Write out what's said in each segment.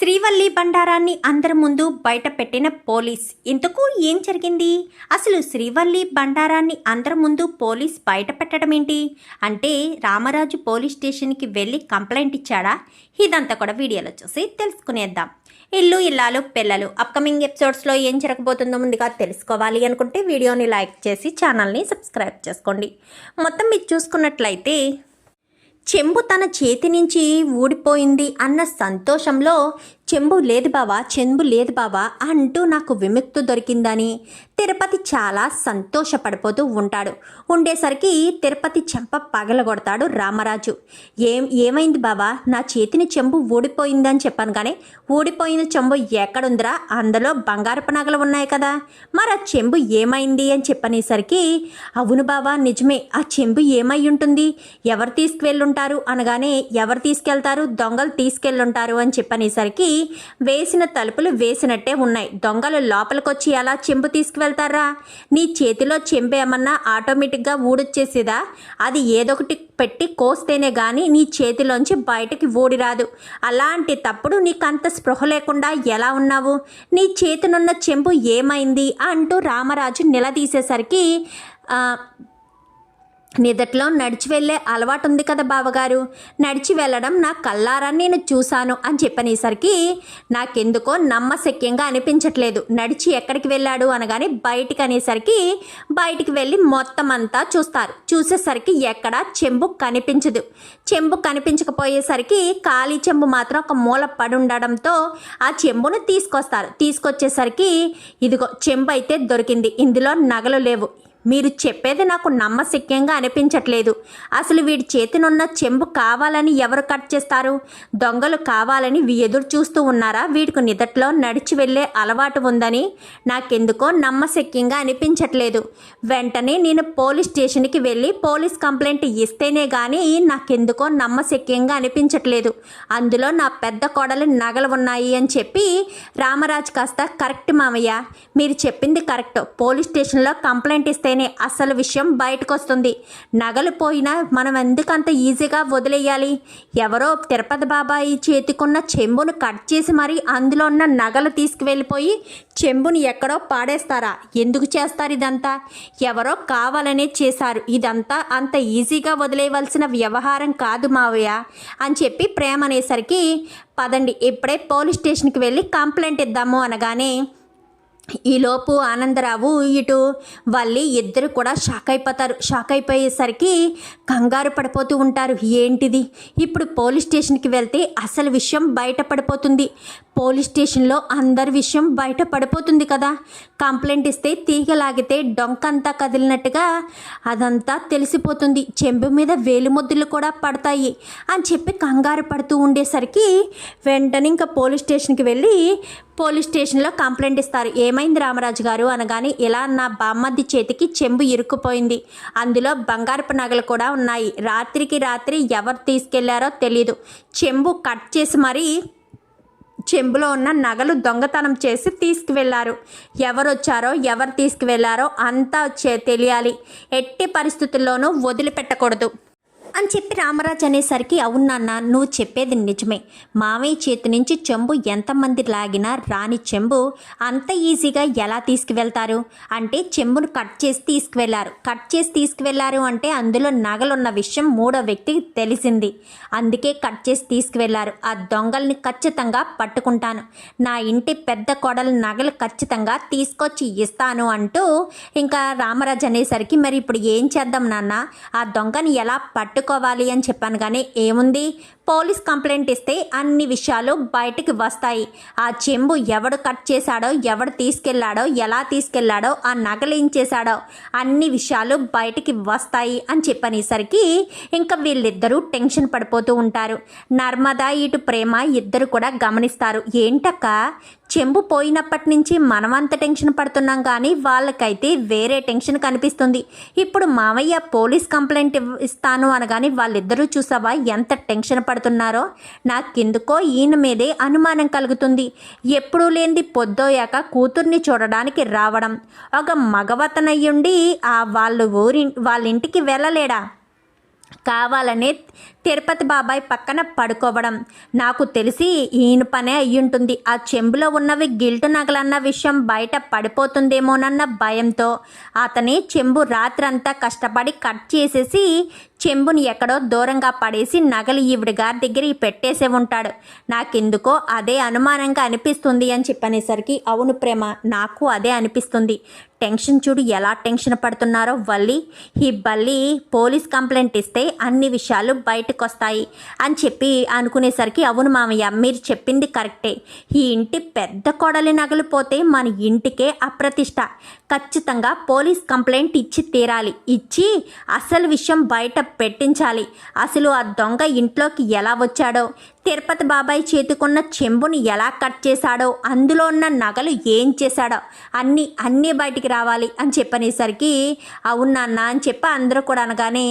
శ్రీవల్లి బండారాన్ని అందరి ముందు బయట పెట్టిన పోలీస్. ఇంతకు ఏం జరిగింది? అసలు శ్రీవల్లి బండారాన్ని అందరి ముందు పోలీస్ బయట పెట్టడం ఏంటి అంటే రామరాజు పోలీస్ స్టేషన్కి వెళ్ళి కంప్లైంట్ ఇచ్చాడా? ఇదంతా కూడా వీడియోలో చూసి తెలుసుకునేద్దాం. ఇల్లు ఇల్లాలు పిల్లలు అప్కమింగ్ ఎపిసోడ్స్లో ఏం జరగబోతుందో ముందుగా తెలుసుకోవాలి అనుకుంటే వీడియోని లైక్ చేసి ఛానల్ని సబ్స్క్రైబ్ చేసుకోండి. మొత్తం మీరు చూసుకున్నట్లయితే చెంబు తన చేతి నుంచి ఊడిపోయింది అన్న సంతోషంలో చెంబు లేదు బావా చెంబు లేదు బావా అంటూ నాకు విముక్తి దొరికిందని తిరుపతి చాలా సంతోషపడిపోతూ ఉంటాడు. ఉండేసరికి తిరుపతి చెంప పగలగొడతాడు రామరాజు. ఏం ఏమైంది బావా? నా చేతిని చెంబు ఊడిపోయిందని చెప్పాను కానీ ఊడిపోయిన చెంబు ఎక్కడుందిరా? అందులో బంగారపు నగలు ఉన్నాయి కదా. మరి ఆ చెంబు ఏమైంది అని చెప్పనేసరికి అవును బావా నిజమే ఆ చెంబు ఏమై ఉంటుంది? ఎవరు తీసుకువెళ్ళుంటారు? అనగానే ఎవరు తీసుకెళ్తారు? దొంగలు తీసుకెళ్ళుంటారు అని చెప్పనేసరికి వేసిన తలుపులు వేసినట్టే ఉన్నాయి. దొంగలు లోపలికొచ్చి ఎలా చెంబు తీసుకువెళ్తారా? నీ చేతిలో చెంబు ఏమన్నా ఆటోమేటిక్గా ఊడొచ్చేసేదా? అది ఏదొకటి పెట్టి కోస్తేనే కానీ నీ చేతిలోంచి బయటకి ఊడిరాదు. అలాంటి తప్పుడు నీకంత స్పృహ లేకుండా ఎలా ఉన్నావు? నీ చేతినున్న చెంబు ఏమైంది? అంటూ రామరాజు నిలదీసేసరికి నిదట్లో నడిచి వెళ్ళే అలవాటు ఉంది కదా బావగారు. నడిచి వెళ్ళడం నా కల్లారా నేను చూశాను అని చెప్పనేసరికి నాకెందుకో నమ్మశక్యంగా అనిపించట్లేదు. నడిచి ఎక్కడికి వెళ్ళాడు అనగానే బయటికి అనేసరికి బయటికి వెళ్ళి మొత్తం అంతా చూస్తారు. చూసేసరికి ఎక్కడా చెంబు కనిపించదు. చెంబు కనిపించకపోయేసరికి ఖాళీ చెంబు మాత్రం ఒక మూల పడి ఉండడంతో ఆ చెంబును తీసుకొస్తారు. తీసుకొచ్చేసరికి ఇదిగో చెంబు అయితే దొరికింది. ఇందులో నగలు లేవు. మీరు చెప్పేది నాకు నమ్మశక్యంగా అనిపించట్లేదు. అసలు వీడి చేతినున్న చెంబు కావాలని ఎవరు కట్ చేస్తారు? దొంగలు కావాలని ఎదురు చూస్తూ ఉన్నారా? వీడికి నిదట్లో నడిచి వెళ్ళే అలవాటు ఉందని నాకెందుకో నమ్మశక్యంగా అనిపించట్లేదు. వెంటనే నేను పోలీస్ స్టేషన్కి వెళ్ళి పోలీస్ కంప్లైంట్ ఇస్తేనే కానీ నాకెందుకో నమ్మశక్యంగా అనిపించట్లేదు. అందులో నా పెద్ద కోడలు నగలు ఉన్నాయి అని చెప్పి రామరాజు కాస్త కరెక్ట్ మామయ్య మీరు చెప్పింది కరెక్ట్. పోలీస్ స్టేషన్లో కంప్లైంట్ ఇస్తే చేస్తేనే అసలు విషయం బయటకు వస్తుంది నగలు పోయినా మనం ఎందుకంత ఈజీగా వదిలేయాలి? ఎవరో తిరుపతి బాబాయి చేతికున్న చెంబును కట్ చేసి మరి అందులో ఉన్న నగలు తీసుకువెళ్ళిపోయి చెంబుని ఎక్కడో పాడేస్తారా? ఎందుకు చేస్తారు ఇదంతా? ఎవరో కావాలనే చేశారు. ఇదంతా అంత ఈజీగా వదిలేయవలసిన వ్యవహారం కాదు మావయ్య అని చెప్పి ప్రేమ అనేసరికి పదండి ఇప్పుడే పోలీస్ స్టేషన్కి వెళ్ళి కంప్లైంట్ ఇద్దాము అనగానే ఈలోపు ఆనందరావు ఇటు వాళ్ళి ఇద్దరు కూడా షాక్ అయిపోతారు. షాక్ అయిపోయేసరికి కంగారు పడిపోతూ ఉంటారు. ఏంటిది? ఇప్పుడు పోలీస్ స్టేషన్కి వెళ్తే అసలు విషయం బయట పడిపోతుంది పోలీస్ స్టేషన్లో అందరి విషయం బయట పడిపోతుంది కదా. కంప్లైంట్ ఇస్తే తీగలాగితే డొంకంతా కదిలినట్టుగా అదంతా తెలిసిపోతుంది. చెంబు మీద వేలిముద్దులు కూడా పడతాయి అని చెప్పి కంగారు పడుతూ ఉండేసరికి వెంటనే ఇంకా పోలీస్ స్టేషన్కి వెళ్ళి పోలీస్ స్టేషన్లో కంప్లైంట్ ఇస్తారు. ఏమైంది రామరాజు గారు? అనగానే ఇలా నా బామ్మద్ది చేతికి చెంబు ఇరుక్కుపోయింది. అందులో బంగారపు నగలు కూడా ఉన్నాయి. రాత్రికి రాత్రి ఎవరు తీసుకెళ్ళారో తెలియదు చెంబు కట్ చేసి మరీ చెంబులో ఉన్న నగలు దొంగతనం చేసి తీసుకువెళ్ళారు ఎవరు వచ్చారో ఎవరు తీసుకువెళ్ళారో అంతా తెలియాలి. ఎట్టి పరిస్థితుల్లోనూ వదిలిపెట్టకూడదు. అని చెప్పి రామరాజు అనేసరికి అవునాన్న నువ్వు చెప్పేది నిజమే. మామయ్య చేతి నుంచి చెంబు ఎంతమంది లాగినా రాని చెంబు అంత ఈజీగా ఎలా తీసుకువెళ్తారు? అంటే చెంబును కట్ చేసి తీసుకువెళ్ళారు కట్ చేసి తీసుకువెళ్ళారు అంటే అందులో నగలున్న విషయం మూడో వ్యక్తికి తెలిసింది. అందుకే కట్ చేసి తీసుకువెళ్ళారు ఆ దొంగల్ని ఖచ్చితంగా పట్టుకుంటాను. నా ఇంటి పెద్ద కొడల నగలు ఖచ్చితంగా తీసుకొచ్చి ఇస్తాను అంటూ ఇంకా రామరాజు అనేసరికి మరి ఇప్పుడు ఏం చేద్దాం నాన్న? ఆ దొంగని ఎలా పెట్టుకోవాలి అని చెప్పాను కానీ ఏముంది? పోలీస్ కంప్లైంట్ ఇస్తే అన్ని విషయాలు బయటికి వస్తాయి. ఆ చెంబు ఎవడు కట్ చేశాడో ఎవడు తీసుకెళ్ళాడో ఎలా తీసుకెళ్ళాడో ఆ నగలు ఏం చేశాడో అన్ని విషయాలు బయటికి వస్తాయి అని చెప్పనేసరికి ఇంకా వీళ్ళిద్దరూ టెన్షన్ పడిపోతూ ఉంటారు. నర్మదా ఇటు ప్రేమ ఇద్దరు కూడా గమనిస్తారు. ఏంటక్క? చెంబు పోయినప్పటి నుంచి మనమంత టెన్షన్ పడుతున్నాం కానీ వాళ్ళకైతే వేరే టెన్షన్ కనిపిస్తుంది. ఇప్పుడు మామయ్య పోలీస్ కంప్లైంట్ ఇస్తాను అనగానే వాళ్ళిద్దరూ చూసావా ఎంత టెన్షన్ మాట్లాడుతున్నారో నాకెందుకో ఈయన మీదే అనుమానం కలుగుతుంది. ఎప్పుడూ లేనిది పొద్దోయాక కూతుర్ని చూడడానికి రావడం. ఒక మగవతనయ్యుండి ఆ వాళ్ళు ఊరి వాళ్ళ ఇంటికి వెళ్ళలేడా? కావాలనే తిరుపతి బాబాయ్ పక్కన పడుకోవడం. నాకు తెలిసి ఈయన పనే అయ్యుంటుంది. ఆ చెంబులో ఉన్నవి గిల్టు నగలన్న విషయం బయట పడిపోతుందేమోనన్న భయంతో అతని చెంబు రాత్రంతా కష్టపడి కట్ చేసేసి చెంబుని ఎక్కడో దూరంగా పడేసి నగలు ఈవిడ గారి దగ్గర పెట్టేసే ఉంటాడు. నాకెందుకో అదే అనుమానంగా అనిపిస్తుంది అని చెప్పనేసరికి అవును ప్రేమ నాకు అదే అనిపిస్తుంది. టెన్షన్ చూడు ఎలా టెన్షన్ పడుతున్నారో వల్లి. ఈ బల్లి పోలీస్ కంప్లైంట్ ఇస్తే అన్ని విషయాలు బయటకు వస్తాయి అని చెప్పి అనుకునేసరికి అవును మామయ్య మీరు చెప్పింది కరెక్టే. ఈ ఇంటి పెద్ద కొడలి నగలు పోతే మన ఇంటికే అప్రతిష్ట. ఖచ్చితంగా పోలీస్ కంప్లైంట్ ఇచ్చి తీరాలి. ఇచ్చి అసలు విషయం బయట పెట్టించాలి. అసలు ఆ దొంగ ఇంట్లోకి ఎలా వచ్చాడో తిరుపతి బాబాయ్ చేతికున్న చెంబుని ఎలా కట్ చేశాడో అందులో ఉన్న నగలు ఏం చేశాడో అన్నీ అన్నీ బయటికి రావాలి అని చెప్పనేసరికి అవునా అన్న అని చెప్పి అందరూ కూడా అనగానే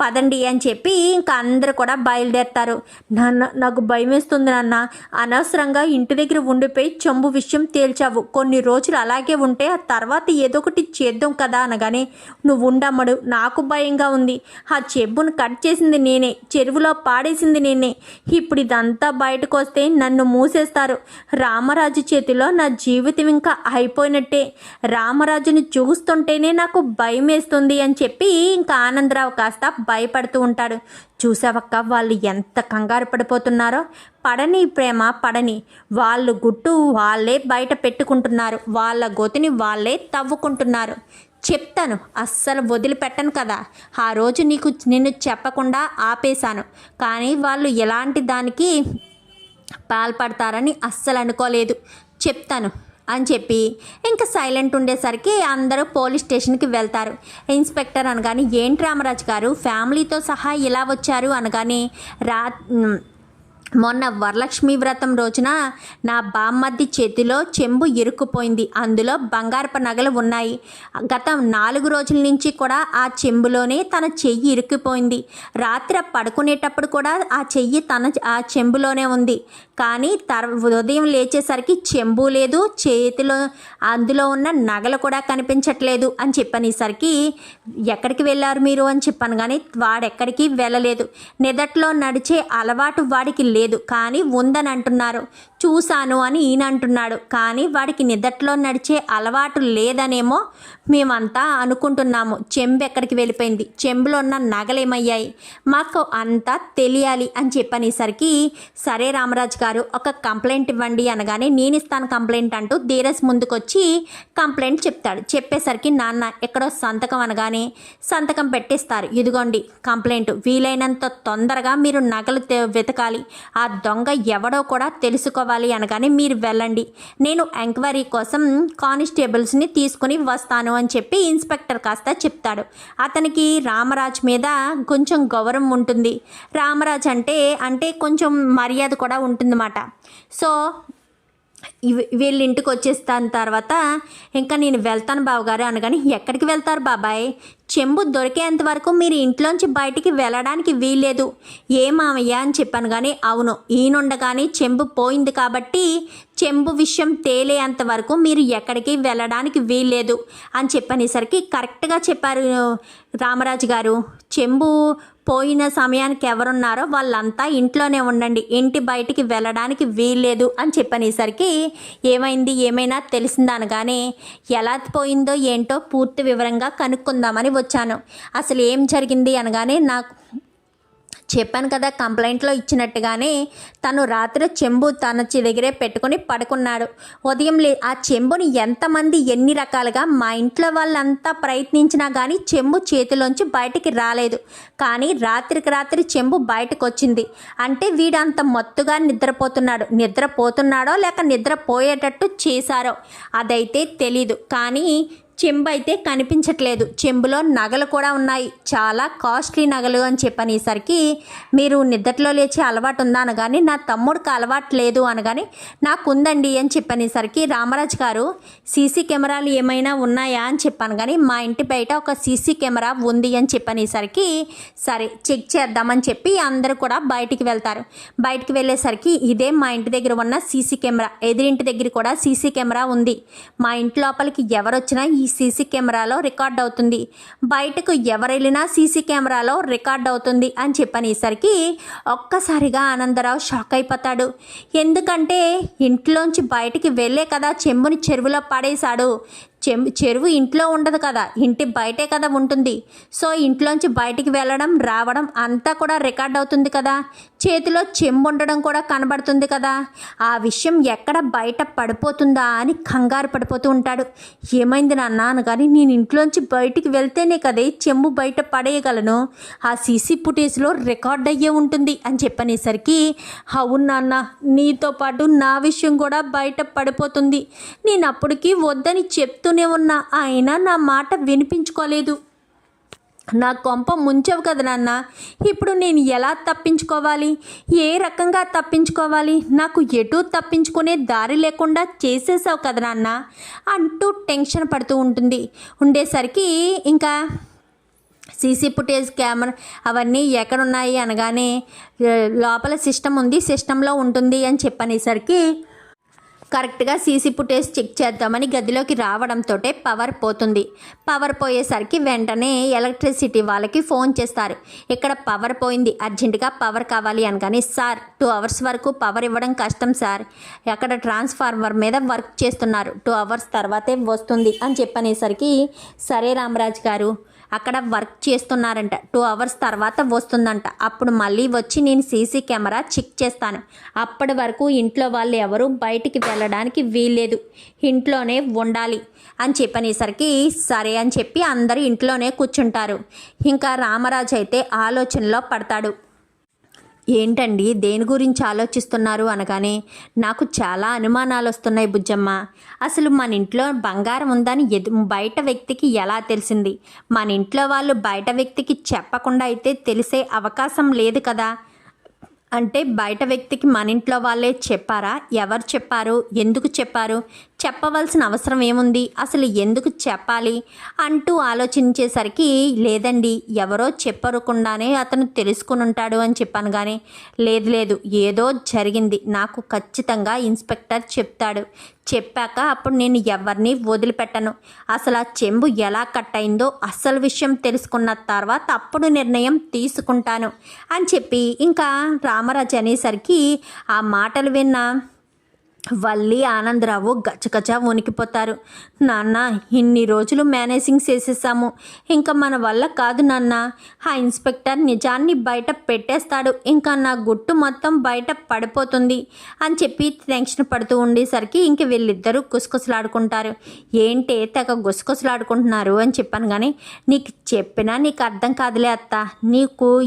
పదండి అని చెప్పి ఇంకా అందరూ కూడా బయలుదేరతారు. నాన్న నాకు భయం వేస్తుంది నాన్న. అనవసరంగా ఇంటి దగ్గర ఉండిపోయి చెంబు విషయం తేల్చావు. కొన్ని రోజులు అలాగే ఉంటే ఆ తర్వాత ఏదో ఒకటి చేద్దాం కదా అనగానే నువ్వు ఉండమ్మడు. నాకు భయంగా ఉంది. ఆ చెంబును కట్ చేసింది నేనే. చెరువులో పాడేసింది నేనే. ఇప్పుడు ఇదంతా బయటకు వస్తే నన్ను మూసేస్తారు. రామరాజు చేతిలో నా జీవితం ఇంకా అయిపోయినట్టే. రామరాజుని చూస్తుంటేనే నాకు భయం వేస్తుంది అని చెప్పి ఇంకా ఆనందరావు కాస్త భయపడుతూ ఉంటాడు. చూసావక్క వాళ్ళు ఎంత కంగారు పడిపోతున్నారో? పడని ప్రేమ పడని. వాళ్ళు గుట్టు వాళ్ళే బయట పెట్టుకుంటున్నారు. వాళ్ళ గొతిని వాళ్ళే తవ్వుకుంటున్నారు. చెప్తాను అస్సలు వదిలిపెట్టను కదా. ఆ రోజు నీకు నిన్ను చెప్పకుండా ఆపేశాను. కానీ వాళ్ళు ఎలాంటి దానికి పాల్పడతారని అస్సలు అనుకోలేదు. చెప్తాను. అని చెప్పి ఇంకా సైలెంట్ ఉండేసరికి అందరూ పోలీస్ స్టేషన్కి వెళ్తారు. ఇన్స్పెక్టర్ అనగానే ఏంటి రామరాజు గారు ఫ్యామిలీతో సహా ఇలా వచ్చారు? అనగానే రా మొన్న వరలక్ష్మి వ్రతం రోజున నా బామ్మద్ది చేతిలో చెంబు ఇరుక్కుపోయింది. అందులో బంగారపు నగలు ఉన్నాయి. గత నాలుగు రోజుల నుంచి కూడా ఆ చెంబులోనే తన చెయ్యి ఇరుక్కుపోయింది. రాత్రి పడుకునేటప్పుడు కూడా ఆ చెయ్యి తన ఆ చెంబులోనే ఉంది. కానీ తర్ ఉదయం లేచేసరికి చెంబు లేదు. చేతిలో అందులో ఉన్న నగలు కూడా కనిపించట్లేదు అని చెప్పనేసరికి ఎక్కడికి వెళ్ళారు మీరు? అని చెప్పాను కానీ వాడెక్కడికి వెళ్ళలేదు. నిదట్లో నడిచే అలవాటు వాడికి లేదు కానీ ఉందని అంటున్నారు చూశాను అని ఈయన అంటున్నాడు కానీ వాడికి నిదట్లో నడిచే అలవాటు లేదనేమో మేమంతా అనుకుంటున్నాము. చెంబు ఎక్కడికి వెళ్ళిపోయింది? చెంబులో ఉన్న నగలేమయ్యాయి? మాకు అంతా తెలియాలి అని చెప్పనేసరికి సరే రామరాజు గారు ఒక కంప్లైంట్ ఇవ్వండి అనగానే నేను ఇస్తాను కంప్లైంట్ అంటూ ధీరస్ ముందుకొచ్చి కంప్లైంట్ చెప్తాడు. చెప్పేసరికి నాన్న ఎక్కడో సంతకం అనగానే సంతకం పెట్టేస్తారు. ఇదిగోండి కంప్లైంట్. వీలైనంత తొందరగా మీరు నగలు వెతకాలి. ఆ దొంగ ఎవడో కూడా తెలుసుకోవాలి అనగానే మీరు వెళ్ళండి. నేను ఎంక్వైరీ కోసం కానిస్టేబుల్స్ని తీసుకుని వస్తాను అని చెప్పి ఇన్స్పెక్టర్ కాస్త చెప్తాడు. అతనికి రామరాజ్ మీద కొంచెం గౌరవం ఉంటుంది. రామరాజ్ అంటే అంటే కొంచెం మర్యాద కూడా ఉంటుందన్నమాట. సో వీళ్ళ ఇంటికి వచ్చేస్తాను తర్వాత ఇంకా నేను వెళ్తాను బావగారు అనగాని ఎక్కడికి వెళ్తారు బాబాయ్? చెంబు దొరికేంత వరకు మీరు ఇంట్లోంచి బయటికి వెళ్ళడానికి వీల్లేదు. ఏ మామయ్య అని చెప్పాను కానీ అవును ఈయనుండగానే చెంబు పోయింది కాబట్టి చెంబు విషయం తేలేంత వరకు మీరు ఎక్కడికి వెళ్ళడానికి వీల్లేదు అని చెప్పనేసరికి కరెక్ట్గా చెప్పారు రామరాజు గారు. చెంబు పోయిన సమయానికి ఎవరున్నారో వాళ్ళంతా ఇంట్లోనే ఉండండి. ఇంటి బయటికి వెళ్ళడానికి వీల్లేదు అని చెప్పనేసరికి ఏమైంది? ఏమైనా తెలిసిందనగానే ఎలా పోయిందో ఏంటో పూర్తి వివరంగా కనుక్కుందామని వచ్చాను. అసలు ఏం జరిగింది అనగానే నాకు చెప్పాను కదా కంప్లైంట్లో ఇచ్చినట్టుగానే తను రాత్రి చెంబు తన దగ్గరే పెట్టుకొని పడుకున్నాడు. ఉదయం లే ఆ చెంబుని ఎంతమంది ఎన్ని రకాలుగా మా ఇంట్లో వాళ్ళంతా ప్రయత్నించినా కానీ చెంబు చేతిలోంచి బయటికి రాలేదు. కానీ రాత్రికి రాత్రి చెంబు బయటకు వచ్చింది అంటే వీడంత మత్తుగా నిద్రపోతున్నాడు. నిద్రపోతున్నాడో లేక నిద్రపోయేటట్టు చేశారో అదైతే తెలీదు. కానీ చెంబు అయితే కనిపించట్లేదు. చెంబులో నగలు కూడా ఉన్నాయి. చాలా కాస్ట్లీ నగలు అని చెప్పనేసరికి మీరు నిద్రలో లేచే అలవాటు ఉందా అనగానే నా తమ్ముడికి అలవాటు లేదు అనగానే నాకు ఉందండి అని చెప్పనేసరికి రామరాజు గారు సీసీ కెమెరాలు ఏమైనా ఉన్నాయా అని చెప్పాను కానీ మా ఇంటి బయట ఒక సీసీ కెమెరా ఉంది అని చెప్పనేసరికి సరే చెక్ చేద్దామని చెప్పి అందరూ కూడా బయటికి వెళ్తారు. బయటికి వెళ్ళేసరికి ఇదే మా ఇంటి దగ్గర ఉన్న సీసీ కెమెరా ఎదిరింటి దగ్గర కూడా సీసీ కెమెరా ఉంది. మా ఇంటి లోపలికి ఎవరు వచ్చినా ఈ సీసీ కెమెరాలో రికార్డ్ అవుతుంది. బయటకు ఎవరెళ్ళినా సీసీ కెమెరాలో రికార్డ్ అవుతుంది అని చెప్పనేసరికి ఒక్కసారిగా ఆనందరావు షాక్ అయిపోతాడు. ఎందుకంటే ఇంట్లోంచి బయటికి వెళ్ళే కదా చెంబుని చెరువులో పడేశాడు. చెంబు చెరువు ఇంట్లో ఉండదు కదా ఇంటి బయటే కదా ఉంటుంది. సో ఇంట్లోంచి బయటికి వెళ్ళడం రావడం అంతా కూడా రికార్డ్ అవుతుంది కదా. చేతిలో చెంబు ఉండడం కూడా కనబడుతుంది కదా. ఆ విషయం ఎక్కడ బయట పడిపోతుందా అని కంగారు పడిపోతూ ఉంటాడు. ఏమైంది నాన్న అనగాని నేను ఇంట్లోంచి బయటికి వెళ్తేనే కదా చెంబు బయట పడేయగలను. ఆ సీసీ ఫుటేజ్లో రికార్డ్ అయ్యే ఉంటుంది అని చెప్పనేసరికి అవును నాన్న నీతో పాటు నా విషయం కూడా బయట పడిపోతుంది. నేను అప్పటికి వద్దని చెప్తూనే ఉన్నా అయినా నా మాట వినిపించుకోలేదు. నా కొంప ముంచవు కదా నాన్న. ఇప్పుడు నేను ఎలా తప్పించుకోవాలి? ఏ రకంగా తప్పించుకోవాలి? నాకు ఎటు తప్పించుకునే దారి లేకుండా చేసేసావు కదా నాన్న. అంటూ టెన్షన్ పడుతూ ఉంటుంది. ఉండేసరికి ఇంకా సీసీ ఫుటేజ్ కెమెరా అవన్నీ ఎక్కడున్నాయి అనగానే లోపల సిస్టమ్ ఉంది సిస్టంలో ఉంటుంది అని చెప్పనేసరికి కరెక్ట్గా సీసీ ఫుటేజ్ చెక్ చేద్దామని గదిలోకి రావడంతో పవర్ పోతుంది. పవర్ పోయేసరికి వెంటనే ఎలక్ట్రిసిటీ వాళ్ళకి ఫోన్ చేస్తారు. ఇక్కడ పవర్ పోయింది. అర్జెంటుగా పవర్ కావాలి అనగానే సార్ టూ అవర్స్ వరకు పవర్ ఇవ్వడం కష్టం సార్. అక్కడ ట్రాన్స్ఫార్మర్ మీద వర్క్ చేస్తున్నారు. టూ అవర్స్ తర్వాతే వస్తుంది అని చెప్పనేసరికి సరే రామరాజ్ గారు అక్కడ వర్క్ చేస్తున్నారంట. టూ అవర్స్ తర్వాత వస్తుందంట. అప్పుడు మళ్ళీ వచ్చి నేను సీసీ కెమెరా చెక్ చేస్తాను. అప్పటి వరకు ఇంట్లో వాళ్ళు ఎవరు బయటికి వెళ్ళడానికి వీల్లేదు. ఇంట్లోనే ఉండాలి అని చెప్పనేసరికి సరే అని చెప్పి అందరూ ఇంట్లోనే కూర్చుంటారు. ఇంకా రామరాజు అయితే ఆలోచనలో పడతాడు. ఏంటండి దేని గురించి ఆలోచిస్తున్నారు అనగానే నాకు చాలా అనుమానాలు వస్తున్నాయి బుజ్జమ్మ. అసలు మన ఇంట్లో బంగారం ఉందని ఎదు బయట వ్యక్తికి ఎలా తెలిసింది? మన ఇంట్లో వాళ్ళు బయట వ్యక్తికి చెప్పకుండా అయితే తెలిసే అవకాశం లేదు కదా? అంటే బయట వ్యక్తికి మన ఇంట్లో వాళ్ళే చెప్పారా? ఎవరు చెప్పారు? ఎందుకు చెప్పారు? చెప్పవలసిన అవసరం ఏముంది? అసలు ఎందుకు చెప్పాలి? అంటూ ఆలోచించేసరికి లేదండి ఎవరో చెప్పరకుండానే అతను తెలుసుకుని ఉంటాడు అని చెప్పాను కానీ లేదు లేదు ఏదో జరిగింది. నాకు ఖచ్చితంగా ఇన్స్పెక్టర్ చెప్తాడు. చెప్పాక అప్పుడు నేను ఎవరిని వదిలిపెట్టను. అసలు ఆ చెంబు ఎలా కట్ అయిందో అసలు విషయం తెలుసుకున్న తర్వాత అప్పుడు నిర్ణయం తీసుకుంటాను అని చెప్పి ఇంకా రామరాజు అనేసరికి ఆ మాటలు విన్న వల్లి ఆనందరావు గచ్చగచ్చ వణికిపోతారు. నాన్న ఇన్ని రోజులు మేనేజింగ్ చేసేసాము. ఇంకా మన వల్ల కాదు నాన్న. ఆ ఇన్స్పెక్టర్ నిజాన్ని బయట పెట్టేస్తాడు. ఇంకా నా గుట్టు మొత్తం బయట పడిపోతుంది అని చెప్పి టెన్షన్ పడుతూ ఉండేసరికి ఇంక వీళ్ళిద్దరూ గుసగుసలాడుకుంటారు. ఏంటి తెగ గుసగుసలాడుకుంటున్నారు అని చెప్పాను కానీ నీకు చెప్పినా నీకు అర్థం కాదులే అత్త. నీకు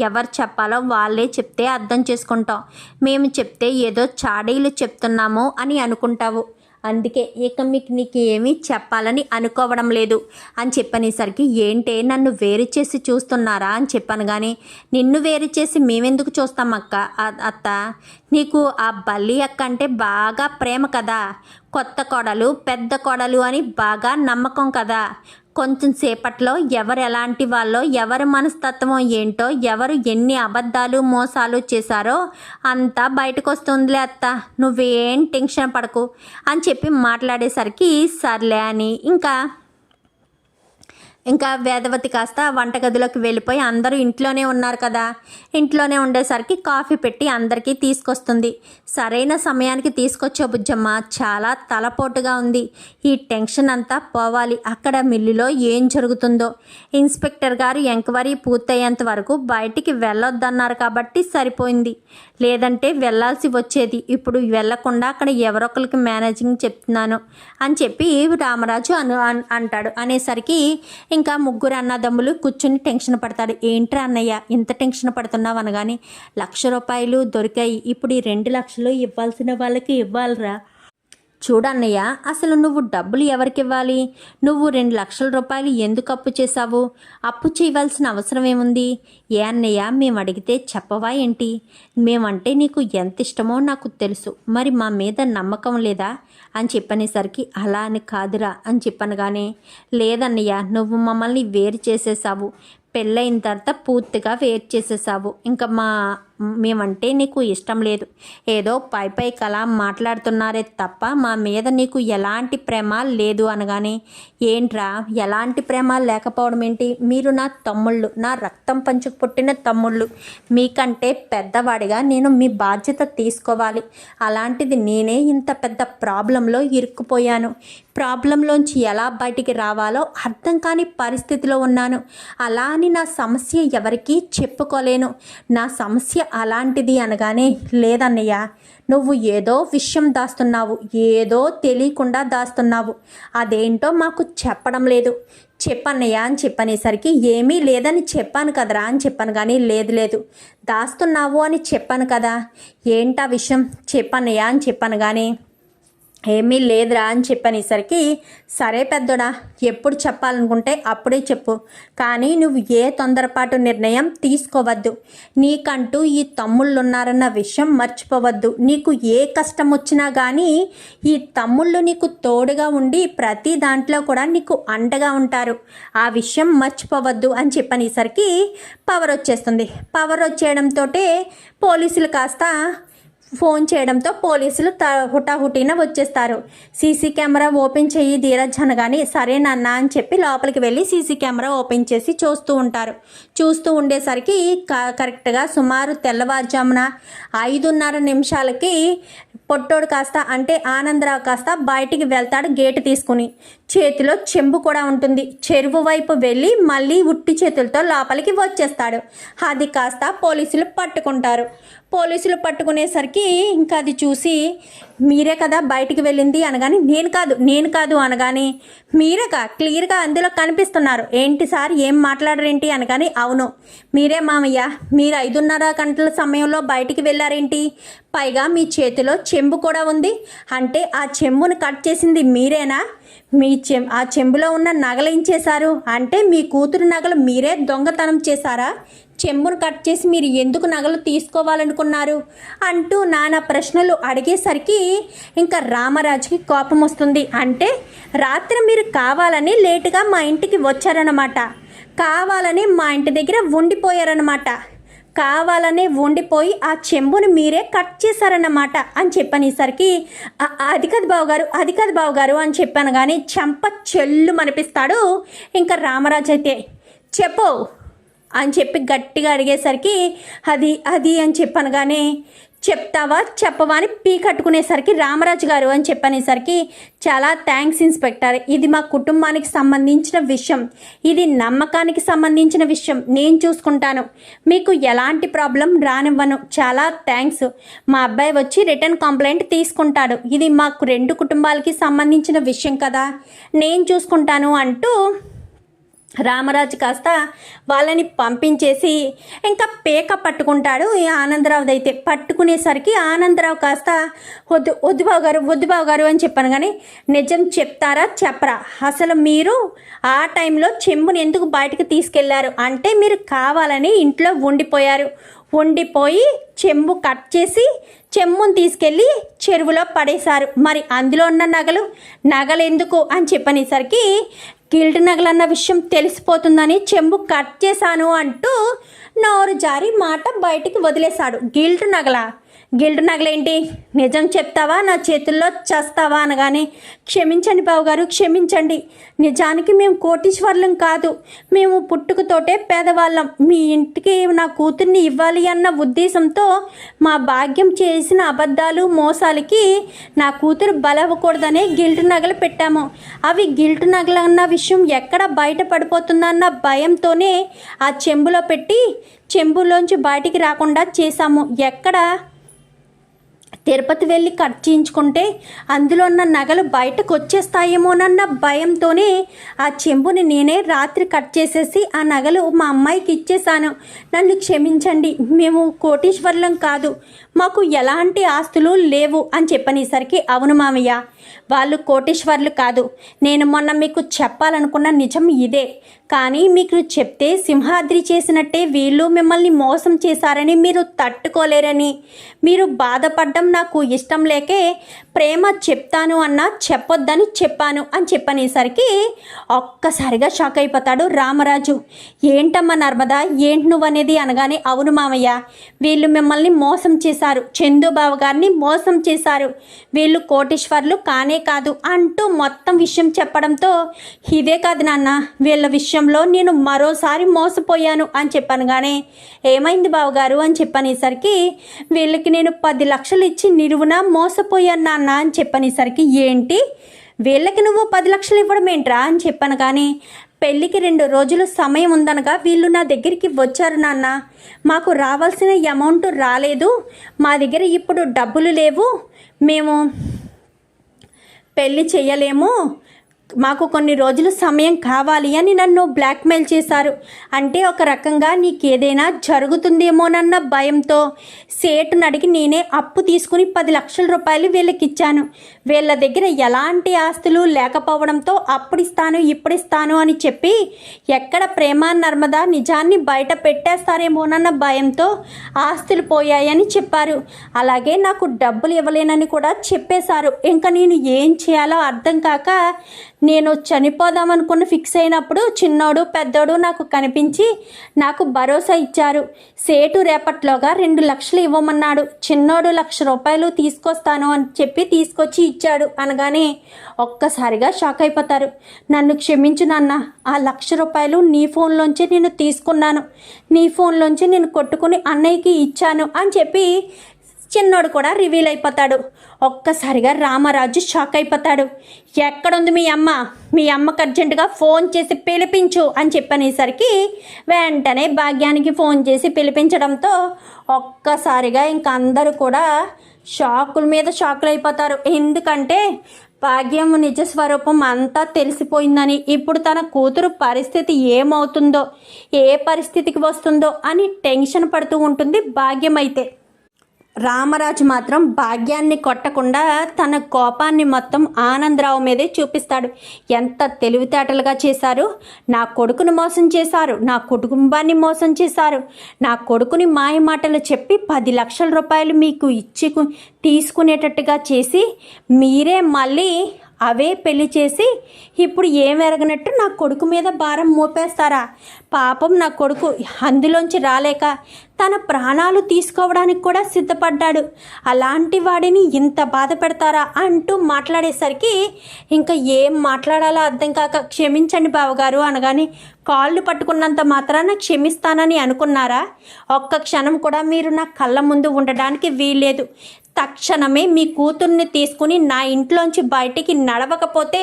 ఎవరు చెప్పాలో వాళ్ళే చెప్తే అర్థం చేసుకుంటాం. మేము చెప్తే ఏదో చాడీలు చేస్తున్నామో అని అనుకుంటావు. అందుకే ఇక మీకు నీకు ఏమీ చెప్పాలని అనుకోవడం లేదు. అని చెప్పనేసరికి ఏంటే నన్ను వేరు చేసి చూస్తున్నారా? అని చెప్పాను కానీ నిన్ను వేరు చేసి మేమెందుకు చూస్తాం అక్క? అ- అత్త నీకు ఆ బల్లి అక్క అంటే బాగా ప్రేమ కదా. కొత్త కోడలు పెద్ద కోడలు అని బాగా నమ్మకం కదా. కొంచెం సేపట్లో ఎవరు ఎలాంటి వాళ్ళో ఎవరి మనస్తత్వం ఏంటో ఎవరు ఎన్ని అబద్ధాలు మోసాలు చేశారో అంతా బయటకు వస్తుందిలే అత్త. నువ్వేం టెన్షన్ పడకు అని చెప్పి మాట్లాడేసరికి సర్లే అని ఇంకా ఇంకా వేదవతి కాస్త వంటగదిలోకి వెళ్ళిపోయి అందరూ ఇంట్లోనే ఉన్నారు కదా. ఇంట్లోనే ఉండేసరికి కాఫీ పెట్టి అందరికీ తీసుకొస్తుంది. సరైన సమయానికి తీసుకొచ్చే బుజ్జమ్మ చాలా తలపోటుగా ఉంది. ఈ టెన్షన్ అంతా పోవాలి. అక్కడ మిల్లులో ఏం జరుగుతుందో. ఇన్స్పెక్టర్ గారు ఎంక్వైరీ పూర్తయ్యేంత వరకు బయటికి వెళ్ళొద్దన్నారు కాబట్టి సరిపోయింది. లేదంటే వెళ్ళాల్సి వచ్చేది. ఇప్పుడు వెళ్ళకుండా అక్కడ ఎవరొకరికి మేనేజింగ్ చెప్తున్నాను అని చెప్పి రామరాజు అను అన్- అంటాడు. అనేసరికి ఇంకా ముగ్గురు అన్నదమ్ములు కూర్చుని టెన్షన్ పడతాడు ఏంట్రా అన్నయ్య ఇంత టెన్షన్ పడుతున్నావు అనగానే లక్ష రూపాయలు దొరికాయి. ఇప్పుడు ఈ రెండు లక్షలు ఇవ్వాల్సిన వాళ్ళకి ఇవ్వాలిరా. చూడన్నయ్య అసలు నువ్వు డబ్బులు ఎవరికి ఇవ్వాలి నువ్వు రెండు లక్షల రూపాయలు ఎందుకు అప్పు చేశావు? అప్పు చేయవలసిన అవసరం ఏముంది? ఏ అన్నయ్య మేము అడిగితే చెప్పవా ఏంటి? మేమంటే నీకు ఎంత ఇష్టమో నాకు తెలుసు. మరి మా మీద నమ్మకం లేదా? అని చెప్పనేసరికి అలా అని కాదురా అని చెప్పనగానే లేదన్నయ్య నువ్వు మమ్మల్ని వేరు చేసేసావు పెళ్ళైన తర్వాత పూర్తిగా వేరు చేసేసావు ఇంకా మా మేమంటే నీకు ఇష్టం లేదు. ఏదో పై పై కలా మాట్లాడుతున్నారే తప్ప మా మీద నీకు ఎలాంటి ప్రేమ లేదు అనగానే ఏంట్రా ఎలాంటి ప్రేమ లేకపోవడం ఏంటి? మీరు నా తమ్ముళ్ళు నా రక్తం పంచుకు పుట్టిన తమ్ముళ్ళు. మీకంటే పెద్దవాడిగా నేను మీ బాధ్యత తీసుకోవాలి. అలాంటిది నేనే ఇంత పెద్ద ప్రాబ్లంలో ఇరుక్కుపోయాను. ప్రాబ్లంలోంచి ఎలా బయటికి రావాలో అర్థం కాని పరిస్థితిలో ఉన్నాను. అలా అని నా సమస్య ఎవరికీ చెప్పుకోలేను. నా సమస్య అలాంటిది అనగానే లేదన్నయ్య నువ్వు ఏదో విషయం దాస్తున్నావు ఏదో తెలియకుండా దాస్తున్నావు. అదేంటో మాకు చెప్పడం లేదు. చెప్పన్నయ్య అని చెప్పనేసరికి ఏమీ లేదని చెప్పాను కదరా అని చెప్పాను కానీ లేదు లేదు. దాస్తున్నావు అని చెప్పాను కదా. ఏంటా విషయం? చెప్పన్నయ్య అని చెప్పాను కానీ ఏమీ లేదురా అని చెప్పనేసరికి సరే పెద్దోడా ఎప్పుడు చెప్పాలనుకుంటే అప్పుడే చెప్పు. కానీ నువ్వు ఏ తొందరపాటు నిర్ణయం తీసుకోవద్దు. నీకంటూ ఈ తమ్ముళ్ళు ఉన్నారన్న విషయం మర్చిపోవద్దు. నీకు ఏ కష్టం వచ్చినా కానీ ఈ తమ్ముళ్ళు నీకు తోడుగా ఉండి ప్రతి దాంట్లో కూడా నీకు అండగా ఉంటారు. ఆ విషయం మర్చిపోవద్దు అని చెప్పనేసరికి పవర్ వచ్చేస్తుంది. పవర్ వచ్చేయడంతో పోలీసులు కాస్త ఫోన్ చేయడంతో పోలీసులు త హుటాహుటిన వచ్చేస్తారు. సీసీ కెమెరా ఓపెన్ చెయ్యి ధీరజ్ అనగానే సరే నాన్న అని చెప్పి లోపలికి వెళ్ళి సీసీ కెమెరా ఓపెన్ చేసి చూస్తూ ఉంటారు. చూస్తూ ఉండేసరికి క- కరెక్ట్గా సుమారు తెల్లవారుజామున ఐదున్నర నిమిషాలకి పొట్టోడు కాస్త అంటే ఆనందరావు కాస్త బయటికి వెళ్తాడు గేటు తీసుకుని. చేతిలో చెంబు కూడా ఉంటుంది. చెరువు వైపు వెళ్ళి మళ్ళీ ఉట్టి చేతులతో లోపలికి వచ్చేస్తాడు. అది కాస్త పోలీసులు పట్టుకుంటారు. పోలీసులు పట్టుకునేసరికి ఇంకా అది చూసి మీరే కదా బయటికి వెళ్ళింది అనగానే నేను కాదు నేను కాదు అనగానే మీరేగా? క్లియర్గా అందులో కనిపిస్తున్నారు. ఏంటి సార్? ఏం మాట్లాడరేంటి? అనగానే అవును. మీరే మామయ్య. మీరు ఐదున్నర గంటల సమయంలో బయటికి వెళ్ళారేంటి? పైగా మీ చేతిలో చెంబు కూడా ఉంది. అంటే ఆ చెంబును కట్ చేసింది మీరేనా? మీ చెం ఆ చెంబులో ఉన్న నగలు ఏం చేశారు? అంటే మీ కూతురు నగలు మీరే దొంగతనం చేశారా? చెంబును కట్ చేసి మీరు ఎందుకు నగలు తీసుకోవాలనుకున్నారు? అంటూ నానా ప్రశ్నలు అడిగేసరికి ఇంకా రామరాజుకి కోపం వస్తుంది. అంటే రాత్రి మీరు కావాలని లేటుగా మా ఇంటికి వచ్చారన్నమాట. కావాలని మా ఇంటి దగ్గర ఉండిపోయారన్నమాట. కావాలనే ఉండిపోయి ఆ చెంబుని మీరే కట్ చేశారన్నమాట అని చెప్పనేసరికి అది కాదు బావగారు అది కాదు బావగారు అని చెప్పాను కానీ చెంప చెల్లు మనిపిస్తాడు ఇంకా రామరాజు అయితే చెప్పు అని చెప్పి గట్టిగా అడిగేసరికి అది అది అని చెప్పనగానే చెప్తావా? చెప్పవా అని పీ కట్టుకునేసరికి రామరాజు గారు అని చెప్పనేసరికి చాలా థ్యాంక్స్ ఇన్స్పెక్టర్. ఇది మా కుటుంబానికి సంబంధించిన విషయం. ఇది నమ్మకానికి సంబంధించిన విషయం. నేను చూసుకుంటాను. మీకు ఎలాంటి ప్రాబ్లం రానివ్వను. చాలా థ్యాంక్స్. మా అబ్బాయి వచ్చి రిటర్న్ కంప్లైంట్ తీసుకుంటాడు. ఇది మాకు రెండు కుటుంబాలకి సంబంధించిన విషయం కదా. నేను చూసుకుంటాను అంటూ రామరాజు కాస్త వాళ్ళని పంపించేసి ఇంకా పేక పట్టుకుంటాడు ఈ ఆనందరావు అయితే. పట్టుకునేసరికి ఆనందరావు కాస్త వద్దు వద్దుబావు గారు వద్దుబావు గారు అని చెప్పాను కానీ నిజం చెప్తారా చెప్పరా? అసలు మీరు ఆ టైంలో చెంబుని ఎందుకు బయటకు తీసుకెళ్ళారు? అంటే మీరు కావాలని ఇంట్లో ఉండిపోయారు ఉండిపోయి చెంబు కట్ చేసి చెమ్మును తీసుకెళ్ళి చెరువులో పడేశారు. మరి అందులో ఉన్న నగలు? నగలు ఎందుకు అని చెప్పనేసరికి గిల్డ్ నగలన్న విషయం తెలిసిపోతుందని చెంబు కట్ చేశాను అంటూ నోరు జారి మాట బయటికి వదిలేశాడు. గిల్ట్ నగల గిల్డు నగలేంటి? నిజం చెప్తావా? నా చేతుల్లో చేస్తావా అనగానే క్షమించండి బావు గారు క్షమించండి. నిజానికి మేము కోటీశ్వర్లం కాదు. మేము పుట్టుకతోటే పేదవాళ్ళం. మీ ఇంటికి నా కూతుర్ని ఇవ్వాలి అన్న ఉద్దేశంతో మా భాగ్యం చేసిన అబద్ధాలు మోసాలకి నా కూతురు బలవ్వకూడదనే గిల్టు నగలు పెట్టాము. అవి గిల్టు నగలు అన్న విషయం ఎక్కడ బయట పడిపోతుందన్న భయంతోనే ఆ చెంబులో పెట్టి చెంబులోంచి బయటికి రాకుండా చేశాము. ఎక్కడ? తిరుపతి వెళ్ళి కట్ చేయించుకుంటే అందులో ఉన్న నగలు బయటకు వచ్చేస్తాయేమోనన్న భయంతోనే ఆ చెంబుని నేనే రాత్రి కట్ చేసేసి ఆ నగలు మా అమ్మాయికి ఇచ్చేసాను నన్ను క్షమించండి మేము కోటీశ్వర్లం కాదు. మాకు ఎలాంటి ఆస్తులు లేవు అని చెప్పనేసరికి అవును మామయ్య. వాళ్ళు కోటేశ్వర్లు కాదు. నేను మొన్న మీకు చెప్పాలనుకున్న నిజం ఇదే. కానీ మీకు చెప్తే సింహాద్రి చేసినట్టే వీళ్ళు మిమ్మల్ని మోసం చేశారని మీరు తట్టుకోలేరని. మీరు బాధపడడం నాకు ఇష్టం లేకే ప్రేమ చెప్తాను అన్నా చెప్పొద్దని చెప్పాను అని చెప్పనేసరికి ఒక్కసారిగా షాక్ అయిపోతాడు రామరాజు. ఏంటమ్మా నర్మదా ఏంటి నువ్వు అనేది అనగానే అవును మామయ్య. వీళ్ళు మిమ్మల్ని మోసం చేశారు. చందుబాబు గారిని మోసం చేశారు. వీళ్ళు కోటేశ్వర్లు కానే కాదు అంటూ మొత్తం విషయం చెప్పడంతో ఇదే కాదు నాన్న వీళ్ళ విషయంలో నేను మరోసారి మోసపోయాను అని చెప్పాను కానీ ఏమైంది బావగారు అని చెప్పనేసరికి వీళ్ళకి నేను పది లక్షలు ఇచ్చి నిలువున మోసపోయాను నాన్న. అని చెప్పనేసరికి ఏంటి? వీళ్ళకి నువ్వు పది లక్షలు ఇవ్వడం ఏంట్రా అని చెప్పాను కానీ పెళ్ళికి రెండు రోజులు సమయం ఉందనగా వీళ్ళు నా దగ్గరికి వచ్చారు నాన్న. మాకు రావాల్సిన అమౌంట్ రాలేదు. మా దగ్గర ఇప్పుడు డబ్బులు లేవు. మేము పెళ్ళి చేయలేము. మాకు కొన్ని రోజులు సమయం కావాలి అని నన్ను బ్లాక్మెయిల్ చేశారు. అంటే ఒక రకంగా నీకేదైనా జరుగుతుందేమోనన్న భయంతో సేటును అడిగి నేనే అప్పు తీసుకుని పది లక్షల రూపాయలు వీళ్ళకి ఇచ్చాను వీళ్ళ దగ్గర ఎలాంటి ఆస్తులు లేకపోవడంతో అప్పుడిస్తాను ఇప్పుడిస్తాను అని చెప్పి ఎక్కడ ప్రేమ నర్మదా నిజాన్ని బయట పెట్టేస్తారేమోనన్న భయంతో ఆస్తులు పోయాయని చెప్పారు. అలాగే నాకు డబ్బులు ఇవ్వలేనని కూడా చెప్పేశారు. ఇంకా నేను ఏం చేయాలో అర్థం కాక నేను చనిపోదామనుకుని ఫిక్స్ అయినప్పుడు చిన్నోడు పెద్దోడు నాకు కనిపించి నాకు భరోసా ఇచ్చారు. సేటు రేపట్లోగా రెండు లక్షలు ఇవ్వమన్నాడు. చిన్నోడు లక్ష రూపాయలు తీసుకొస్తాను అని చెప్పి తీసుకొచ్చి ఇచ్చాడు అనగానే ఒక్కసారిగా షాక్ అయిపోతారు. నన్ను క్షమించు నాన్న ఆ లక్ష రూపాయలు నీ ఫోన్లోంచి నేను తీసుకున్నాను. నీ ఫోన్లోంచి నేను కొట్టుకుని అన్నయ్యకి ఇచ్చాను అని చెప్పి చిన్నోడు కూడా రివీల్ అయిపోతాడు. ఒక్కసారిగా రామరాజు షాక్ అయిపోతాడు. ఎక్కడుంది మీ అమ్మ? మీ అమ్మకు అర్జెంటుగా ఫోన్ చేసి పిలిపించు అని చెప్పనేసరికి వెంటనే భాగ్యానికి ఫోన్ చేసి పిలిపించడంతో ఒక్కసారిగా ఇంక అందరూ కూడా షాకుల మీద షాకులు అయిపోతారు. ఎందుకంటే భాగ్యం నిజ స్వరూపం అంతా తెలిసిపోయిందని ఇప్పుడు తన కూతురు పరిస్థితి ఏమవుతుందో ఏ పరిస్థితికి వస్తుందో అని టెన్షన్ పడుతూ ఉంటుంది భాగ్యం అయితే. రామరాజు మాత్రం భాగ్యాన్ని కొట్టకుండా తన కోపాన్ని మొత్తం ఆనందరావు మీదే చూపిస్తాడు. ఎంత తెలివితేటలుగా చేశారు. నా కొడుకుని మోసం చేశారు. నా కుటుంబాన్ని మోసం చేశారు. నా కొడుకుని మాయ మాటలు చెప్పి పది లక్షల రూపాయలు మీకు ఇచ్చి తీసుకునేటట్టుగా చేసి మీరే మళ్ళీ అవే పెళ్ళి చేసి ఇప్పుడు ఏమెరగనట్టు నా కొడుకు మీద భారం మోపేస్తారా? పాపం నా కొడుకు అందులోంచి రాలేక తన ప్రాణాలు తీసుకోవడానికి కూడా సిద్ధపడ్డాడు. అలాంటి వాడిని ఇంత బాధ పెడతారా అంటూ మాట్లాడేసరికి ఇంకా ఏం మాట్లాడాలో అర్థం కాక క్షమించండి బావగారు అనగానే కాళ్ళు పట్టుకున్నంత మాత్రాన క్షమిస్తానని అనుకున్నారా? ఒక్క క్షణం కూడా మీరు నా కళ్ళ ముందు ఉండడానికి వీల్లేదు. తక్షణమే మీ కూతుర్ని తీసుకుని నా ఇంట్లోంచి బయటికి నడవకపోతే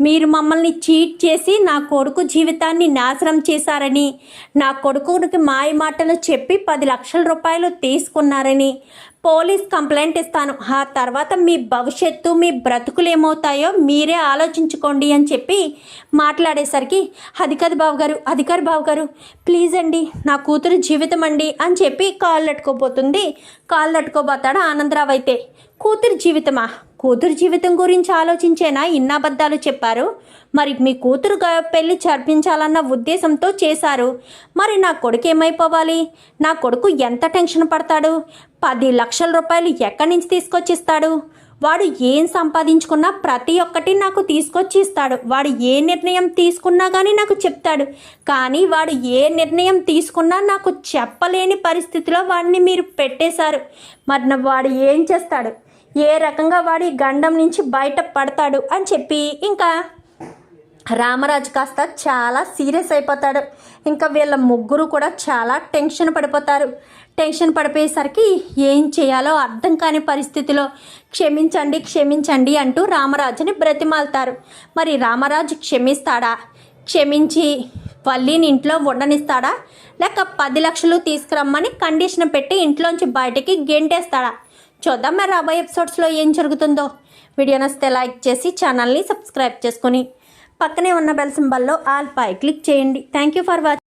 మీరు మమ్మల్ని చీట్ చేసి నా కొడుకు జీవితాన్ని నాశనం చేశారని నా కొడుకునికి మాయ మాటలు చెప్పి పది లక్షల రూపాయలు తీసుకున్నారని పోలీస్ కంప్లైంట్ ఇస్తాను. ఆ తర్వాత మీ భవిష్యత్తు మీ బ్రతుకులు ఏమవుతాయో మీరే ఆలోచించుకోండి అని చెప్పి మాట్లాడేసరికి అది కాదు బావగారు అది కాదు బావగారు ప్లీజ్ అండి నా కూతురు జీవితం అండి అని చెప్పి కాళ్ళు తట్టుకోబోతుంది. కాళ్ళు తట్టుకోబోతాడు ఆనందరావు అయితే. కూతురు జీవితమా? కూతురు జీవితం గురించి ఆలోచించేనా? ఇన్న అబద్ధాలు చెప్పారు. మరి మీ కూతురు పెళ్ళి జరిపించాలన్న ఉద్దేశంతో చేశారు. మరి నా కొడుకు ఏమైపోవాలి? నా కొడుకు ఎంత టెన్షన్ పడతాడు? పది లక్షల రూపాయలు ఎక్కడి నుంచి తీసుకొచ్చిస్తాడు? వాడు ఏం సంపాదించుకున్నా ప్రతి ఒక్కటి నాకు తీసుకొచ్చి ఇస్తాడు వాడు ఏ నిర్ణయం తీసుకున్నా కానీ నాకు చెప్తాడు. కానీ వాడు ఏ నిర్ణయం తీసుకున్నా నాకు చెప్పలేని పరిస్థితిలో వాడిని మీరు పెట్టేశారు. మరి నా- వాడు ఏం చేస్తాడు? ఏ రకంగా వాడి గండం నుంచి బయట పడతాడు అని చెప్పి ఇంకా రామరాజు కాస్త చాలా సీరియస్ అయిపోతాడు. ఇంకా వీళ్ళ ముగ్గురు కూడా చాలా టెన్షన్ పడిపోతారు. టెన్షన్ పడిపోయేసరికి ఏం చేయాలో అర్థం కాని పరిస్థితిలో క్షమించండి క్షమించండి అంటూ రామరాజుని బ్రతిమాలుతారు. మరి రామరాజు క్షమిస్తాడా? క్షమించి వల్లిని ఇంట్లో ఉండనిస్తాడా? లేక పది లక్షలు తీసుకురమ్మని కండిషన్ పెట్టి ఇంట్లోంచి బయటికి గెంటేస్తాడా? చూద్దాం మరి రాబోయే ఎపిసోడ్స్లో ఏం జరుగుతుందో. వీడియో నచ్చితే లైక్ చేసి ఛానల్ని సబ్స్క్రైబ్ చేసుకొని పక్కనే ఉన్న బెల్ సింబల్లో ఆల్ పై క్లిక్ చేయండి. Thank you for watching